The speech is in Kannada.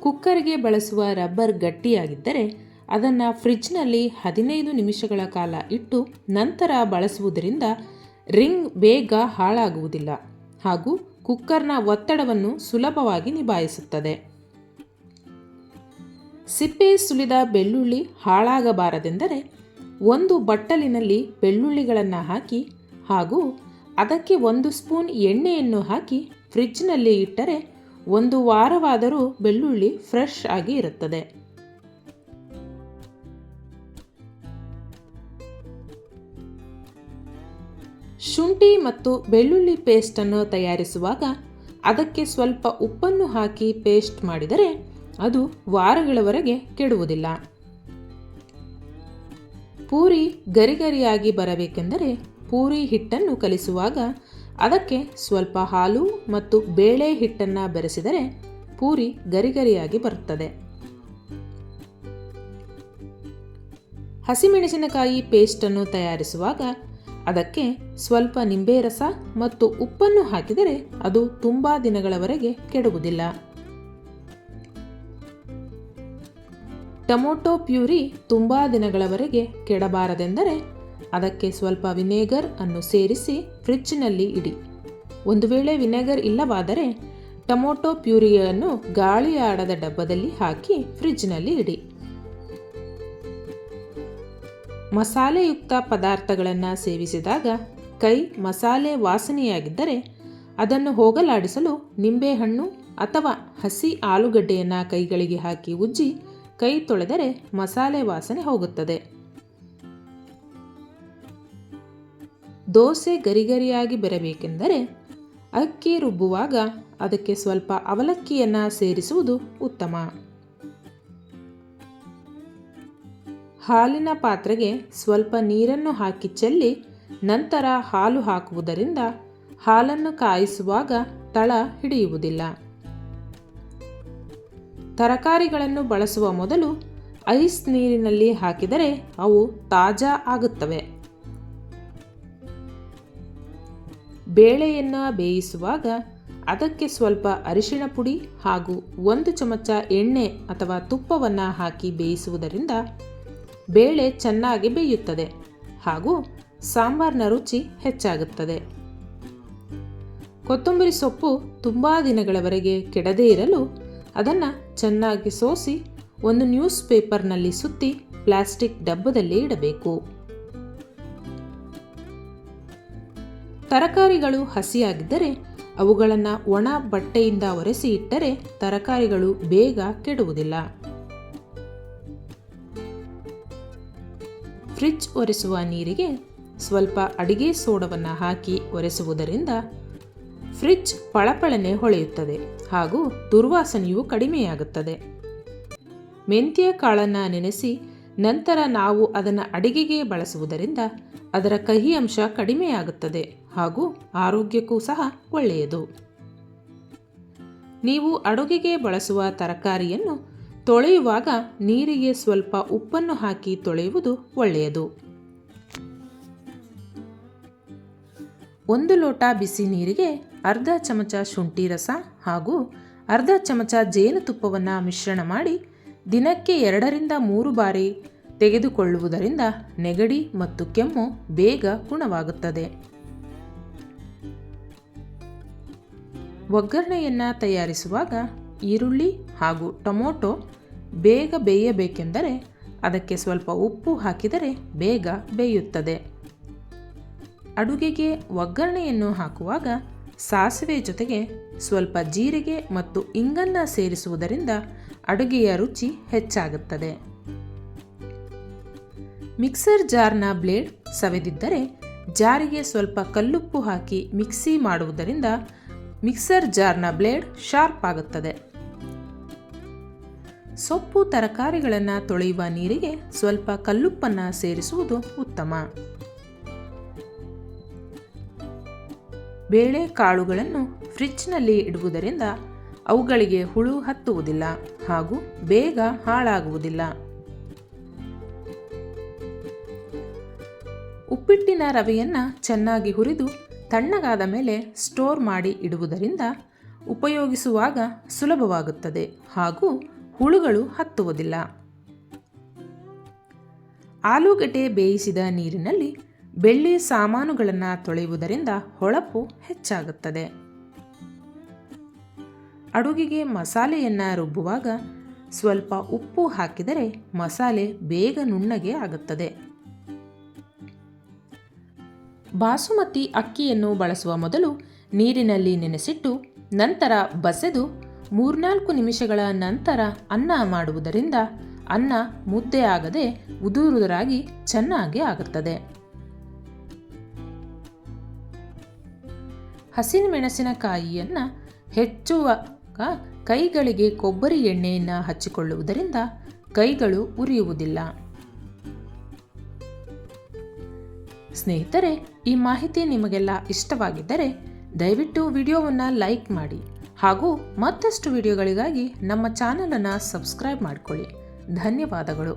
ಕುಕ್ಕರ್ಗೆ ಬಳಸುವ ರಬ್ಬರ್ ಗಟ್ಟಿಯಾಗಿದ್ದರೆ ಅದನ್ನು ಫ್ರಿಜ್ನಲ್ಲಿ ಹದಿನೈದು ನಿಮಿಷಗಳ ಕಾಲ ಇಟ್ಟು ನಂತರ ಬಳಸುವುದರಿಂದ ರಿಂಗ್ ಬೇಗ ಹಾಳಾಗುವುದಿಲ್ಲ ಹಾಗೂ ಕುಕ್ಕರ್ನ ಒತ್ತಡವನ್ನು ಸುಲಭವಾಗಿ ನಿಭಾಯಿಸುತ್ತದೆ. ಸಿಪ್ಪೆ ಸುಲಿದ ಬೆಳ್ಳುಳ್ಳಿ ಹಾಳಾಗಬಾರದೆಂದರೆ ಒಂದು ಬಟ್ಟಲಿನಲ್ಲಿ ಬೆಳ್ಳುಳ್ಳಿಗಳನ್ನು ಹಾಕಿ ಹಾಗೂ ಅದಕ್ಕೆ ಒಂದು ಸ್ಪೂನ್ ಎಣ್ಣೆಯನ್ನು ಹಾಕಿ ಫ್ರಿಜ್ನಲ್ಲಿ ಇಟ್ಟರೆ ಒಂದು ವಾರವಾದರೂ ಬೆಳ್ಳುಳ್ಳಿ ಫ್ರೆಶ್ ಆಗಿ ಇರುತ್ತದೆ. ಶುಂಠಿ ಮತ್ತು ಬೆಳ್ಳುಳ್ಳಿ ಪೇಸ್ಟನ್ನು ತಯಾರಿಸುವಾಗ ಅದಕ್ಕೆ ಸ್ವಲ್ಪ ಉಪ್ಪನ್ನು ಹಾಕಿ ಪೇಸ್ಟ್ ಮಾಡಿದರೆ ಅದು ವಾರಗಳವರೆಗೆ ಕೆಡುವುದಿಲ್ಲ. ಪೂರಿ ಗರಿಗರಿಯಾಗಿ ಬರಬೇಕೆಂದರೆ ಪೂರಿ ಹಿಟ್ಟನ್ನು ಕಲಿಸುವಾಗ ಅದಕ್ಕೆ ಸ್ವಲ್ಪ ಹಾಲು ಮತ್ತು ಬೇಳೆ ಹಿಟ್ಟನ್ನು ಬೆರೆಸಿದರೆ ಪೂರಿ ಗರಿಗರಿಯಾಗಿ ಬರುತ್ತದೆ. ಹಸಿಮೆಣಸಿನಕಾಯಿ ಪೇಸ್ಟನ್ನು ತಯಾರಿಸುವಾಗ ಅದಕ್ಕೆ ಸ್ವಲ್ಪ ನಿಂಬೆ ರಸ ಮತ್ತು ಉಪ್ಪನ್ನು ಹಾಕಿದರೆ ಅದು ತುಂಬ ದಿನಗಳವರೆಗೆ ಕೆಡುವುದಿಲ್ಲ. ಟೊಮೊಟೊ ಪ್ಯೂರಿ ತುಂಬ ದಿನಗಳವರೆಗೆ ಕೆಡಬಾರದೆಂದರೆ ಅದಕ್ಕೆ ಸ್ವಲ್ಪ ವಿನೆಗರ್ ಅನ್ನು ಸೇರಿಸಿ ಫ್ರಿಡ್ಜ್ನಲ್ಲಿ ಇಡಿ. ಒಂದು ವೇಳೆ ವಿನೆಗರ್ ಇಲ್ಲವಾದರೆ ಟೊಮೊಟೊ ಪ್ಯೂರಿಯನ್ನು ಗಾಳಿಯಾಡದ ಡಬ್ಬದಲ್ಲಿ ಹಾಕಿ ಫ್ರಿಡ್ಜ್ನಲ್ಲಿ ಇಡಿ. ಮಸಾಲೆಯುಕ್ತ ಪದಾರ್ಥಗಳನ್ನು ಸೇವಿಸಿದಾಗ ಕೈ ಮಸಾಲೆ ವಾಸನೆಯಾಗಿದ್ದರೆ ಅದನ್ನು ಹೋಗಲಾಡಿಸಲು ನಿಂಬೆಹಣ್ಣು ಅಥವಾ ಹಸಿ ಆಲೂಗಡ್ಡೆಯನ್ನು ಕೈಗಳಿಗೆ ಹಾಕಿ ಉಜ್ಜಿ ಕೈ ತೊಳೆದರೆ ಮಸಾಲೆ ವಾಸನೆ ಹೋಗುತ್ತದೆ. ದೋಸೆ ಗರಿಗರಿಯಾಗಿ ಬರಬೇಕೆಂದರೆ ಅಕ್ಕಿ ರುಬ್ಬುವಾಗ ಅದಕ್ಕೆ ಸ್ವಲ್ಪ ಅವಲಕ್ಕಿಯನ್ನು ಸೇರಿಸುವುದು ಉತ್ತಮ. ಹಾಲಿನ ಪಾತ್ರೆಗೆ ಸ್ವಲ್ಪ ನೀರನ್ನು ಹಾಕಿ ಚೆಲ್ಲಿ ನಂತರ ಹಾಲು ಹಾಕುವುದರಿಂದ ಹಾಲನ್ನು ಕಾಯಿಸುವಾಗ ತಳ ಹಿಡಿಯುವುದಿಲ್ಲ. ತರಕಾರಿಗಳನ್ನು ಬಳಸುವ ಮೊದಲು ಐಸ್ ನೀರಿನಲ್ಲಿ ಹಾಕಿದರೆ ಅವು ತಾಜಾ ಆಗುತ್ತವೆ. ಬೇಳೆಯನ್ನು ಬೇಯಿಸುವಾಗ ಅದಕ್ಕೆ ಸ್ವಲ್ಪ ಅರಿಶಿಣ ಪುಡಿ ಹಾಗೂ ಒಂದು ಚಮಚ ಎಣ್ಣೆ ಅಥವಾ ತುಪ್ಪವನ್ನು ಹಾಕಿ ಬೇಯಿಸುವುದರಿಂದ ಬೇಳೆ ಚೆನ್ನಾಗಿ ಬೇಯುತ್ತದೆ ಹಾಗೂ ಸಾಂಬಾರ್ನ ರುಚಿ ಹೆಚ್ಚಾಗುತ್ತದೆ. ಕೊತ್ತಂಬರಿ ಸೊಪ್ಪು ತುಂಬ ದಿನಗಳವರೆಗೆ ಕೆಡದೇ ಇರಲು ಅದನ್ನು ಚೆನ್ನಾಗಿ ಸೋಸಿ ಒಂದು ನ್ಯೂಸ್ ಪೇಪರ್ನಲ್ಲಿ ಸುತ್ತಿ ಪ್ಲಾಸ್ಟಿಕ್ ಡಬ್ಬದಲ್ಲಿ ಇಡಬೇಕು. ತರಕಾರಿಗಳು ಹಸಿಯಾಗಿದ್ದರೆ ಅವುಗಳನ್ನು ಒಣ ಬಟ್ಟೆಯಿಂದ ಒರೆಸಿ ಇಟ್ಟರೆ ತರಕಾರಿಗಳು ಬೇಗ ಕೆಡುವುದಿಲ್ಲ. ಫ್ರಿಜ್ ಒರೆಸುವ ನೀರಿಗೆ ಸ್ವಲ್ಪ ಅಡಿಗೆ ಸೋಡವನ್ನು ಹಾಕಿ ಒರೆಸುವುದರಿಂದ ಫ್ರಿಜ್ ಪಳಪಳನೆ ಹೊಳೆಯುತ್ತದೆ ಹಾಗೂ ದುರ್ವಾಸನೆಯು ಕಡಿಮೆಯಾಗುತ್ತದೆ. ಮೆಂತ್ಯ ಕಾಳನ್ನು ನೆನೆಸಿ ನಂತರ ನಾವು ಅದನ್ನು ಅಡಿಗೆಗೆ ಬಳಸುವುದರಿಂದ ಅದರ ಕಹಿ ಅಂಶ ಕಡಿಮೆಯಾಗುತ್ತದೆ. ಹಾಗೂ ಆರೋಗ್ಯಕ್ಕೂ ಸಹ ಒಳ್ಳೆಯದು. ನೀವು ಅಡುಗೆಗೆ ಬಳಸುವ ತರಕಾರಿಯನ್ನು ತೊಳೆಯುವಾಗ ನೀರಿಗೆ ಸ್ವಲ್ಪ ಉಪ್ಪನ್ನು ಹಾಕಿ ತೊಳೆಯುವುದು ಒಳ್ಳೆಯದು. ಒಂದು ಲೋಟ ಬಿಸಿ ನೀರಿಗೆ ಅರ್ಧ ಚಮಚ ಶುಂಠಿ ರಸ ಹಾಗೂ ಅರ್ಧ ಚಮಚ ಜೇನುತುಪ್ಪವನ್ನು ಮಿಶ್ರಣ ಮಾಡಿ ದಿನಕ್ಕೆ ಎರಡರಿಂದ ಮೂರು ಬಾರಿ ತೆಗೆದುಕೊಳ್ಳುವುದರಿಂದ ನೆಗಡಿ ಮತ್ತು ಕೆಮ್ಮು ಬೇಗ ಗುಣವಾಗುತ್ತದೆ. ಒಗ್ಗರಣೆಯನ್ನು ತಯಾರಿಸುವಾಗ ಈರುಳ್ಳಿ ಹಾಗೂ ಟೊಮೊಟೊ ಬೇಗ ಬೇಯಬೇಕೆಂದರೆ ಅದಕ್ಕೆ ಸ್ವಲ್ಪ ಉಪ್ಪು ಹಾಕಿದರೆ ಬೇಗ ಬೇಯುತ್ತದೆ. ಅಡುಗೆಗೆ ಒಗ್ಗರಣೆಯನ್ನು ಹಾಕುವಾಗ ಸಾಸಿವೆ ಜೊತೆಗೆ ಸ್ವಲ್ಪ ಜೀರಿಗೆ ಮತ್ತು ಇಂಗನ್ನು ಸೇರಿಸುವುದರಿಂದ ಅಡುಗೆಯ ರುಚಿ ಹೆಚ್ಚಾಗುತ್ತದೆ. ಮಿಕ್ಸರ್ ಜಾರ್ನ ಬ್ಲೇಡ್ ಸವೆದಿದ್ದರೆ ಜಾರಿಗೆ ಸ್ವಲ್ಪ ಕಲ್ಲುಪ್ಪು ಹಾಕಿ ಮಿಕ್ಸಿ ಮಾಡುವುದರಿಂದ ಮಿಕ್ಸರ್ ಜಾರ್ನ ಬ್ಲೇಡ್ ಶಾರ್ಪ್ ಆಗುತ್ತದೆ. ಸೊಪ್ಪು ತರಕಾರಿಗಳನ್ನು ತೊಳೆಯುವ ನೀರಿಗೆ ಸ್ವಲ್ಪ ಕಲ್ಲುಪ್ಪನ್ನು ಸೇರಿಸುವುದು ಉತ್ತಮ. ಬೇಳೆ ಕಾಳುಗಳನ್ನು ಫ್ರಿಡ್ಜ್ನಲ್ಲಿ ಇಡುವುದರಿಂದ ಅವುಗಳಿಗೆ ಹುಳು ಹತ್ತುವುದಿಲ್ಲ ಹಾಗೂ ಬೇಗ ಹಾಳಾಗುವುದಿಲ್ಲ. ಉಪ್ಪಿಟ್ಟಿನ ರವೆಯನ್ನು ಚೆನ್ನಾಗಿ ಹುರಿದು ತಣ್ಣಗಾದ ಮೇಲೆ ಸ್ಟೋರ್ ಮಾಡಿ ಇಡುವುದರಿಂದ ಉಪಯೋಗಿಸುವಾಗ ಸುಲಭವಾಗುತ್ತದೆ ಹಾಗೂ ಹುಳುಗಳು ಹತ್ತುವುದಿಲ್ಲ. ಆಲೂಗಡ್ಡೆ ಬೇಯಿಸಿದ ನೀರಿನಲ್ಲಿ ಬೆಳ್ಳಿ ಸಾಮಾನುಗಳನ್ನು ತೊಳೆಯುವುದರಿಂದ ಹೊಳಪು ಹೆಚ್ಚಾಗುತ್ತದೆ. ಅಡುಗೆಗೆ ಮಸಾಲೆಯನ್ನು ರುಬ್ಬುವಾಗ ಸ್ವಲ್ಪ ಉಪ್ಪು ಹಾಕಿದರೆ ಮಸಾಲೆ ಬೇಗ ನುಣ್ಣಗೆ ಆಗುತ್ತದೆ. ಬಾಸುಮತಿ ಅಕ್ಕಿಯನ್ನು ಬಳಸುವ ಮೊದಲು ನೀರಿನಲ್ಲಿ ನೆನೆಸಿಟ್ಟು ನಂತರ ಬಸೆದು ಮೂರ್ನಾಲ್ಕು ನಿಮಿಷಗಳ ನಂತರ ಅನ್ನ ಮಾಡುವುದರಿಂದ ಅನ್ನ ಮುದ್ದೆ ಆಗದೆ ಉದುರುದುರಾಗಿ ಚೆನ್ನಾಗಿ ಆಗುತ್ತದೆ. ಹಸಿಮೆಣಸಿನಕಾಯಿಯನ್ನು ಹೆಚ್ಚುವಾಗ ಕೈಗಳಿಗೆ ಕೊಬ್ಬರಿ ಎಣ್ಣೆಯನ್ನು ಹಚ್ಚಿಕೊಳ್ಳುವುದರಿಂದ ಕೈಗಳು ಉರಿಯುವುದಿಲ್ಲ. ಸ್ನೇಹಿತರೆ, ಈ ಮಾಹಿತಿ ನಿಮಗೆಲ್ಲ ಇಷ್ಟವಾಗಿದ್ದರೆ ದಯವಿಟ್ಟು ವಿಡಿಯೋವನ್ನು ಲೈಕ್ ಮಾಡಿ ಹಾಗೂ ಮತ್ತಷ್ಟು ವಿಡಿಯೋಗಳಿಗಾಗಿ ನಮ್ಮ ಚಾನಲನ್ನು ಸಬ್ಸ್ಕ್ರೈಬ್ ಮಾಡಿಕೊಳ್ಳಿ. ಧನ್ಯವಾದಗಳು.